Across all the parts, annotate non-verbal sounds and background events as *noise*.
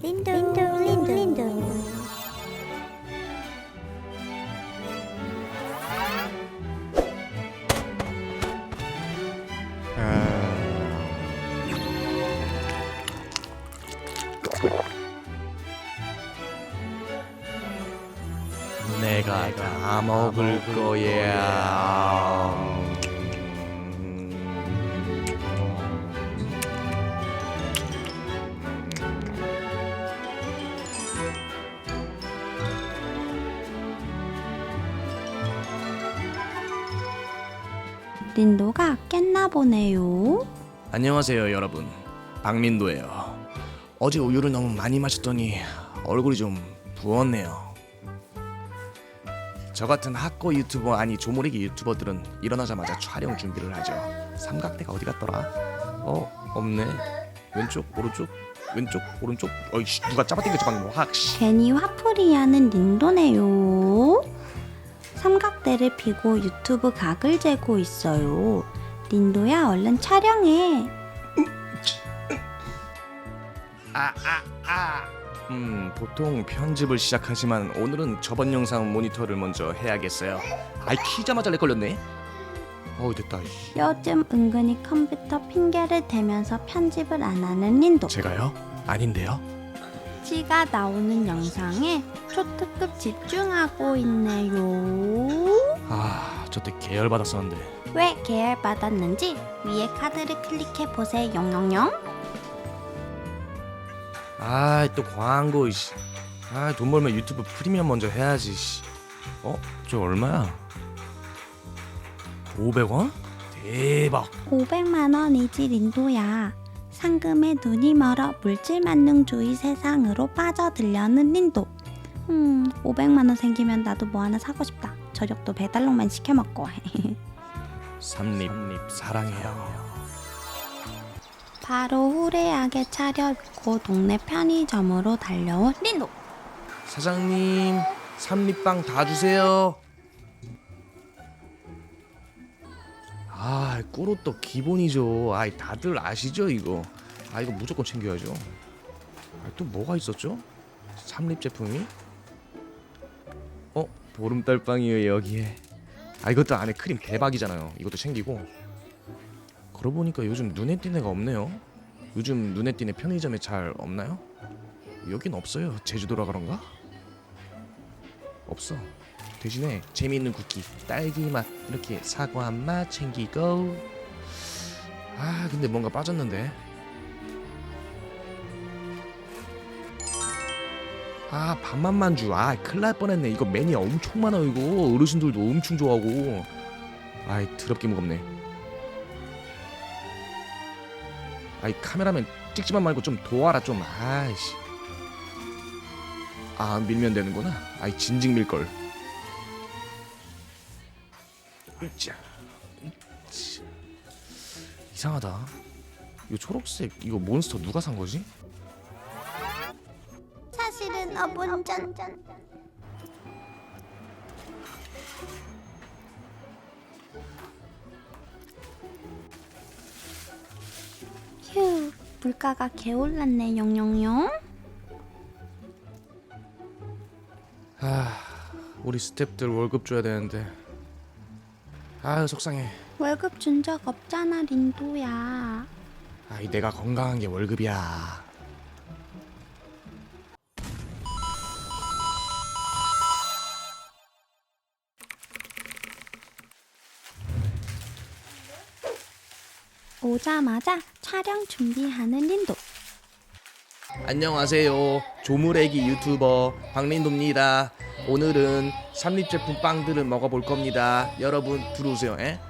린도 린도 린도 린도 내가 다 먹을 거야. 린도가 깼나 보네요. 안녕하세요, 여러분. 박민도예요. 어제 우유를 너무 많이 마셨더니 얼굴이 좀 부었네요. 저 같은 학고 유튜버 아니 조모리기 유튜버들은 일어나자마자 촬영 준비를 하죠. 삼각대가 어디 갔더라? 어 없네. 왼쪽 오른쪽 왼쪽 오른쪽 어이씨 누가 잡아당겼지 방금 확 씨. 괜히 화풀이하는 린도네요. 삼각대를 피고 유튜브 각을 재고 있어요. 린도야 얼른 촬영해. 아, 아, 아. 음, 보통 편집을 시작하지만 오늘은 저번 영상 모니터를 먼저 해야겠어요. 아이 키자마자 렉 걸렸네. 어우 됐다. 씨. 요즘 은근히 컴퓨터 핑계를 대면서 편집을 안 하는 린도. 제가요? 아닌데요? 지가 나오는 영상에 초특급 집중하고 있네요. 아, 저때 계열 받았었는데. 왜 계열 받았는지 위에 카드를 클릭해 보세요. 영영영. 아, 또 광고 씨. 아, 돈 벌면 유튜브 프리미엄 먼저 해야지. 씨. 어? 저 얼마야? 500원? 대박. 500만 원이지 린도야. 상금에 눈이 멀어 물질 만능주의 세상으로 빠져들려는 린도. 음, 500만 원 생기면 나도 뭐 하나 사고 싶다. 저녁도 배달로만 시켜 먹고. *laughs* 삼립, 사랑해요. 바로 후레하게 차려입고 동네 편의점으로 달려온 린도. 사장님, 삼립빵 다 주세요. 아, 꾸로떡 기본이죠. 아이, 다들 아시죠, 이거. 아, 이거 무조건 챙겨야죠. 아, 또 뭐가 있었죠? 삼립 제품이? 어, 보름달빵이에요, 여기에. 아, 이것도 안에 크림 대박이잖아요. 이것도 챙기고. 그러고 보니까 요즘 눈에 띄는 애가 없네요. 요즘 눈에 띄는 편의점에 잘 없나요? 여긴 없어요. 제주도라 그런가? 없어. 대신에 재미있는 쿠키, 딸기 맛 이렇게 사과 맛 챙기고. 아 근데 뭔가 빠졌는데. 아 밥만 만주. 아 큰일 날 뻔했네. 이거 매니아 엄청 많아 이거. 어르신들도 엄청 좋아하고. 아이 더럽게 무겁네. 아이 카메라맨 찍지만 말고 좀 도와라 좀. 아이씨. 아 밀면 되는구나. 아이 진즉 밀 걸. 으쌰. 으쌰. 이상하다. 이거 초록색 이거 몬스터 누가 산 거지? 사실은 어본전 휴, 물가가 개올랐네 영영영. 아 우리 스탭들 월급 줘야 되는데. 아유 속상해. 월급 준 적 없잖아 린도야. 아이 내가 건강한 게 월급이야. 오자마자 촬영 준비하는 린도. 안녕하세요. 조물애기 유튜버 박민도입니다. 오늘은 삼립 제품 빵들을 먹어볼 겁니다. 여러분 들어오세요. 에?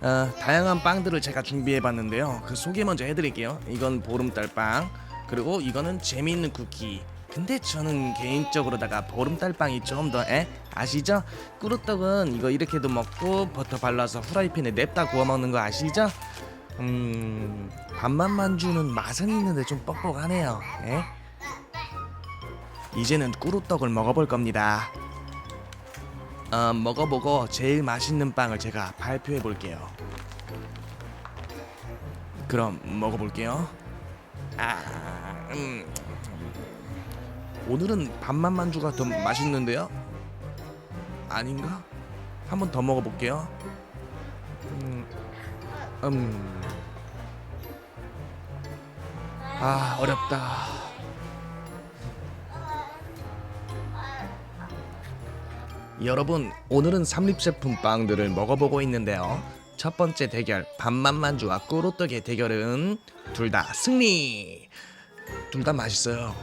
어, 다양한 빵들을 제가 준비해봤는데요. 그 소개 먼저 해드릴게요. 이건 보름달 빵, 그리고 이거는 재미있는 쿠키. 근데 저는 개인적으로다가 보름달 빵이 좀 더 에? 아시죠? 꾸루떡은 이거 이렇게도 먹고 버터 발라서 후라이팬에 냅다 구워 먹는 거 아시죠? 음 밥만 만 주는 맛은 있는데 좀 뻑뻑하네요. 에? 이제는 꾸루떡을 먹어볼 겁니다. 어, 먹어보고 제일 맛있는 빵을 제가 발표해 볼게요. 그럼 먹어볼게요. 아, 음, 오늘은 반만 만주가 더 맛있는데요? 아닌가? 한번 더 먹어볼게요. 음, 음. 아 어렵다. 여러분 오늘은 삼립제품 빵들을 먹어보고 있는데요. 첫 번째 대결 반만 만주와 꾸로떡의 대결은 둘 다 승리. 둘 다 맛있어요.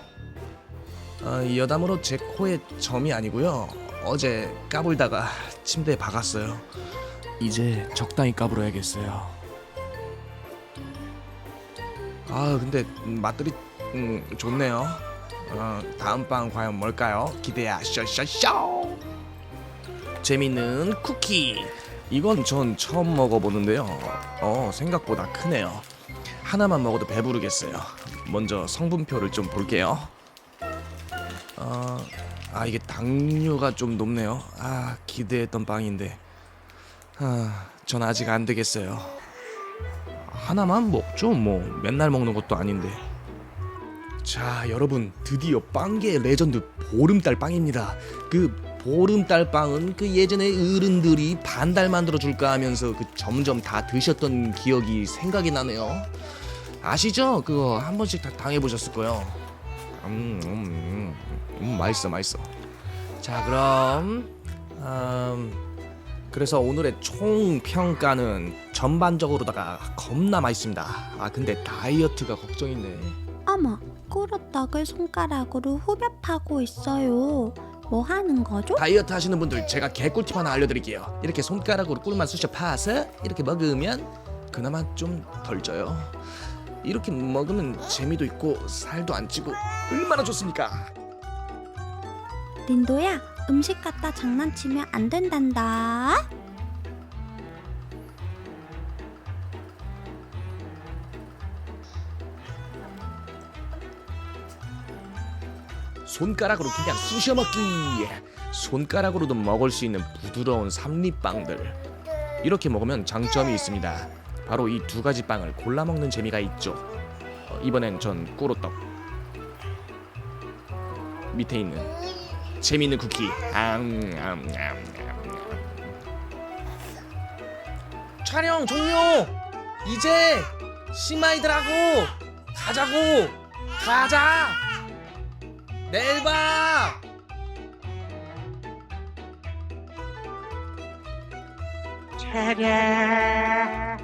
어, 이 여담으로 제 코에 점이 아니고요. 어제 까불다가 침대에 박았어요. 이제 적당히 까불어야겠어요. 아 근데 맛들이 음, 좋네요. 어, 다음 빵 과연 뭘까요? 기대야 쇼쇼쇼. 재밌는 쿠키. 이건 전 처음 먹어보는데요. 어 생각보다 크네요. 하나만 먹어도 배부르겠어요. 먼저 성분표를 좀 볼게요. 어, 아 이게 당류가 좀 높네요. 아 기대했던 빵인데, 아, 전 아직 안 되겠어요. 하나만 먹죠. 뭐 맨날 먹는 것도 아닌데. 자, 여러분 드디어 빵계 레전드 보름달 빵입니다. 그 보름달 빵은 그 예전에 어른들이 반달 만들어 줄까 하면서 그 점점 다 드셨던 기억이 생각이 나네요. 아시죠? 그거 한 번씩 다 당해 보셨을 거예요. 음, 음, 음, 음, 맛있어, 맛있어. 자, 그럼 음, 그래서 오늘의 총 평가는 전반적으로다가 겁나 맛있습니다. 아, 근데 다이어트가 걱정이네. 어머, 꾸루떡을 손가락으로 후벼 파고 있어요. 뭐 하는 거죠? 다이어트 하시는 분들 제가 개꿀팁 하나 알려드릴게요. 이렇게 손가락으로 꿀만 쑤셔 파서 이렇게 먹으면 그나마 좀 덜 쪄요. 이렇게 먹으면 재미도 있고 살도 안 찌고 얼마나 좋습니까? 린도야, 음식 갖다 장난치면 안 된단다. 손가락으로 그냥 쑤셔 먹기. 손가락으로도 먹을 수 있는 부드러운 삼립빵들. 이렇게 먹으면 장점이 있습니다. 바로 이 두 가지 빵을 골라 먹는 재미가 있죠. 어, 이번엔 전 꾸로떡. 밑에 있는 재미있는 쿠키. 앙, 앙, 앙, 앙. 촬영 종료. 이제 심마이들하고 가자고. 가자. 내일 봐. 차례